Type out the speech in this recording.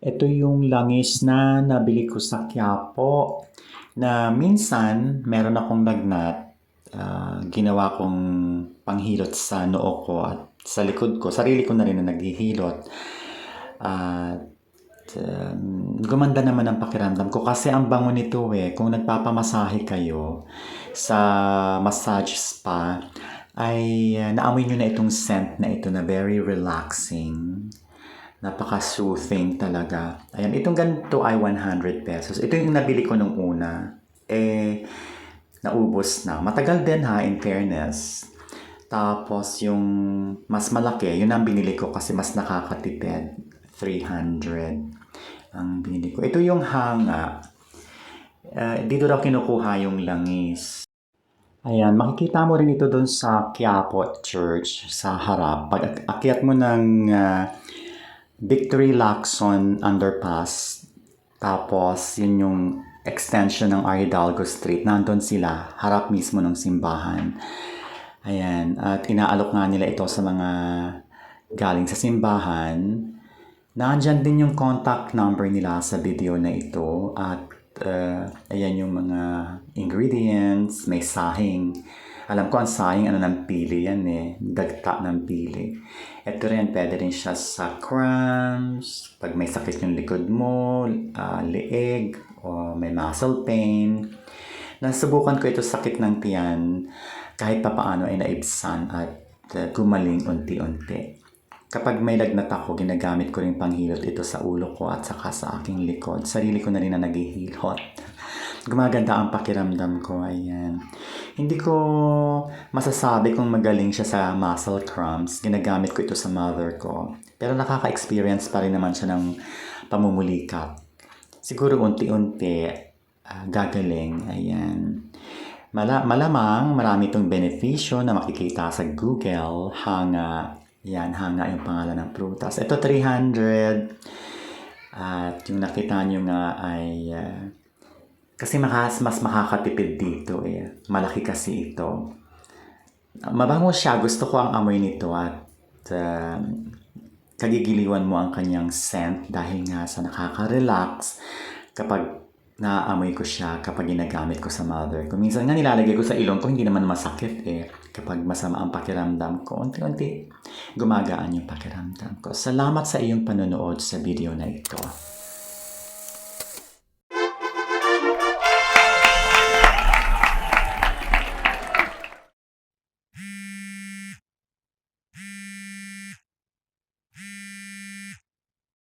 Ito yung langis na nabili ko sa Quiapo na minsan meron akong lagnat. ah, ginawa kong panghilot sa noo ko at sa likod ko. Sarili ko na rin na naghihilot. At um, gumanda naman ang pakiramdam ko kasi ang bango nito eh. Kung nagpapamasahe kayo sa massage spa, ay uh, naamoy nyo na itong scent na ito na very relaxing. Napaka-soothing talaga. Ayan, itong ganito ay 100 pesos. Ito yung nabili ko nung una. Eh, naubos na. Matagal din ha, in fairness. Tapos yung mas malaki, yun ang binili ko kasi mas nakakatipid. 300 ang binili ko. Ito yung hanga. Eh, dito daw kinukuha yung langis. Ayan, makikita mo rin ito doon sa Quiapo Church sa harap. Pag akyat mo ng ah, Victory Lacson Underpass, tapos yun yung extension ng R. Hidalgo Street. Nandun sila, harap mismo ng simbahan. Ayan, at inaalok nga nila ito sa mga galing sa simbahan. Nandyan din yung contact number nila sa video na ito at uh, ayan yung mga ingredients, may sahing. Alam ko ang sahing ano ng pili yan eh, dagta ng pili. Ito rin, pwede rin siya sa cramps, pag may sakit yung likod mo, ah, leeg, o may muscle pain. Nasubukan ko ito sakit ng tiyan, kahit papaano ay naibsan at uh, gumaling unti-unti. Kapag may lagnat ako, ginagamit ko rin panghilot ito sa ulo ko at saka sa aking likod. Sarili ko na rin na naghihilot. Gumaganda ang pakiramdam ko, ayan. Hindi ko masasabi kung magaling siya sa muscle cramps. Ginagamit ko ito sa mother ko. Pero nakaka-experience pa rin naman siya ng pamumulikat. Siguro unti-unti, ah, gagaling, ayan. Mala malamang marami itong benepisyo na makikita sa Google. Hanga, yan, hanga yung pangalan ng prutas. Ito 300. At yung nakita nyo nga ay ah, kasi makas, mas makakatipid dito eh. Malaki kasi ito. Mabango siya. Gusto ko ang amoy nito at um, kagigiliwan mo ang kanyang scent dahil nga sa nakaka-relax kapag naaamoy ko siya kapag ginagamit ko sa mother ko. Minsan nga nilalagay ko sa ilong ko, hindi naman masakit eh. Kapag masama ang pakiramdam ko, unti-unti gumagaan yung pakiramdam ko. Salamat sa iyong panonood sa video na ito.